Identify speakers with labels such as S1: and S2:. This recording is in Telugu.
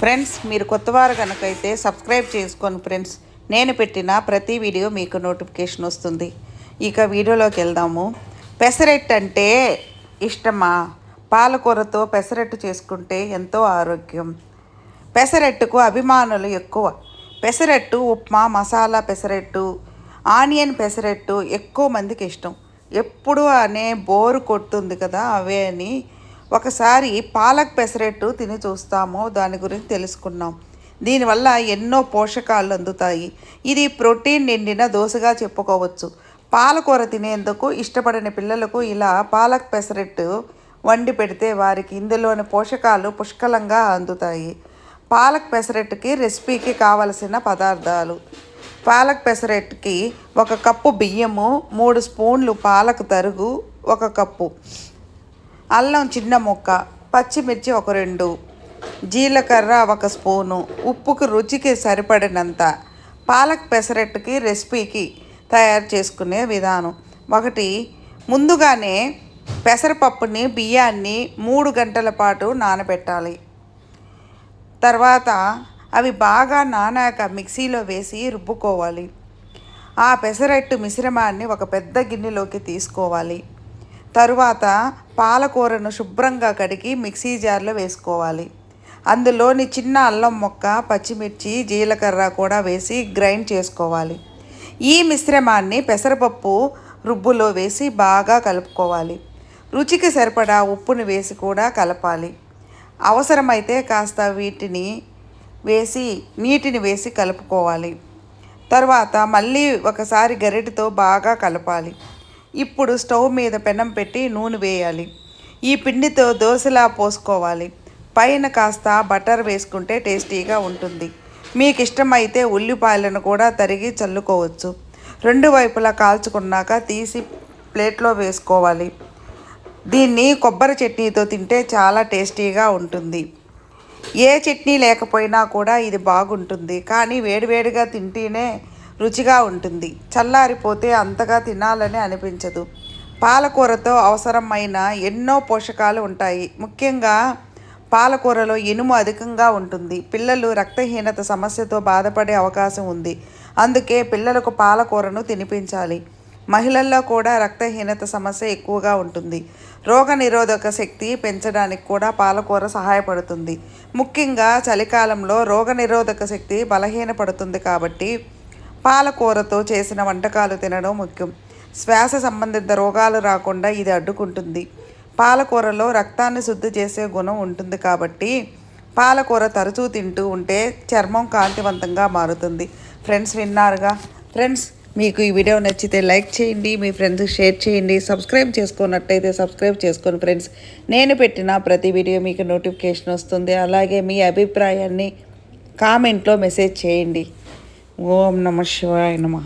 S1: ఫ్రెండ్స్ మీరు కొత్తవారు కనుకైతే సబ్స్క్రైబ్ చేసుకోండి ఫ్రెండ్స్. నేను పెట్టిన ప్రతి వీడియో మీకు నోటిఫికేషన్ వస్తుంది. ఇక వీడియోలోకి వెళ్దాము. పెసరెట్ అంటే ఇష్టమా? పాలకూరతో పెసరెట్టు చేసుకుంటే ఎంతో ఆరోగ్యం. పెసరెట్టుకు అభిమానులు ఎక్కువ. పెసరెట్టు ఉప్మా మసాలా పెసరెట్టు ఆనియన్ పెసరెట్టు ఎక్కువ మందికి ఇష్టం. ఎప్పుడు అనే బోరు కొడుతుంది కదా అవే అని ఒకసారి పాలక్ పెసరెట్టు తిని చూస్తాము దాని గురించి తెలుసుకున్నాం. దీనివల్ల ఎన్నో పోషకాలు అందుతాయి. ఇది ప్రోటీన్ నిండిన దోశగా చెప్పుకోవచ్చు. పాలకూర తినేందుకు ఇష్టపడని పిల్లలకు ఇలా పాలక్ పెసరెట్టు వండి పెడితే వారికి ఇందులోని పోషకాలు పుష్కలంగా అందుతాయి. పాలక్ పెసరెట్టుకి రెసిపీకి కావలసిన పదార్థాలు. పాలక్ పెసరెట్టుకి ఒక కప్పు బియ్యము మూడు స్పూన్లు పాలక్ తరుగు ఒక కప్పు. అల్లం చిన్న ముక్క పచ్చిమిర్చి ఒక రెండు జీలకర్ర ఒక స్పూను ఉప్పుకు రుచికి సరిపడినంత పాలక్ పెసరెట్టుకి రెసిపీకి తయారు చేసుకునే విధానం. ఒకటి ముందుగానే పెసరపప్పుని బియ్యాన్ని మూడు గంటల పాటు నానబెట్టాలి. తర్వాత అవి బాగా నానాక మిక్సీలో వేసి రుబ్బుకోవాలి. ఆ పెసరట్టు మిశ్రమాన్ని ఒక పెద్ద గిన్నెలోకి తీసుకోవాలి. తరువాత పాలకూరను శుభ్రంగా కడిగి మిక్సీ జార్లో వేసుకోవాలి. అందులోని చిన్న అల్లం మొక్క పచ్చిమిర్చి జీలకర్ర కూడా వేసి గ్రైండ్ చేసుకోవాలి. ఈ మిశ్రమాన్ని పెసరపప్పు రుబ్బులో వేసి బాగా కలుపుకోవాలి. రుచికి సరిపడా ఉప్పును వేసి కూడా కలపాలి. అవసరమైతే కాస్త వీటిని వేసి నీటిని వేసి కలుపుకోవాలి. తర్వాత మళ్ళీ ఒకసారి గరిటెతో బాగా కలపాలి. ఇప్పుడు స్టవ్ మీద పెనం పెట్టి నూనె వేయాలి. ఈ పిండితో దోశలా పోసుకోవాలి. పైన కాస్త బటర్ వేసుకుంటే టేస్టీగా ఉంటుంది. మీకు ఇష్టమైతే ఉల్లిపాయలను కూడా తరిగి చల్లుకోవచ్చు. రెండు వైపులా కాల్చుకున్నాక తీసి ప్లేట్లో వేసుకోవాలి. దీన్ని కొబ్బరి చట్నీతో తింటే చాలా టేస్టీగా ఉంటుంది. ఏ చట్నీ లేకపోయినా కూడా ఇది బాగుంటుంది. కానీ వేడివేడిగా తింటేనే రుచిగా ఉంటుంది. చల్లారిపోతే అంతగా తినాలని అనిపించదు. పాలకూరతో అవసరమైన ఎన్నో పోషకాలు ఉంటాయి. ముఖ్యంగా పాలకూరలో ఇనుము అధికంగా ఉంటుంది. పిల్లలు రక్తహీనత సమస్యతో బాధపడే అవకాశం ఉంది. అందుకే పిల్లలకు పాలకూరను తినిపించాలి. మహిళల్లో కూడా రక్తహీనత సమస్య ఎక్కువగా ఉంటుంది. రోగనిరోధక శక్తి పెంచడానికి కూడా పాలకూర సహాయపడుతుంది. ముఖ్యంగా చలికాలంలో రోగనిరోధక శక్తి బలహీనపడుతుంది కాబట్టి పాలకూరతో చేసిన వంటకాలు తినడం ముఖ్యం. శ్వాస సంబంధిత రోగాలు రాకుండా ఇది అడ్డుకుంటుంది. పాలకూరలో రక్తాన్ని శుద్ధి చేసే గుణం ఉంటుంది కాబట్టి పాలకూర తరచూ తింటూ ఉంటే చర్మం కాంతివంతంగా మారుతుంది. ఫ్రెండ్స్ విన్నారుగా? ఫ్రెండ్స్ మీకు ఈ వీడియో నచ్చితే లైక్ చేయండి మీ ఫ్రెండ్స్కి షేర్ చేయండి సబ్స్క్రైబ్ చేసుకున్నట్టయితే సబ్స్క్రైబ్ చేసుకోండి ఫ్రెండ్స్. నేను పెట్టిన ప్రతి వీడియో మీకు నోటిఫికేషన్ వస్తుంది. అలాగే మీ అభిప్రాయాన్ని కామెంట్లో మెసేజ్ చేయండి. ఓం నమ శివాయ నమ.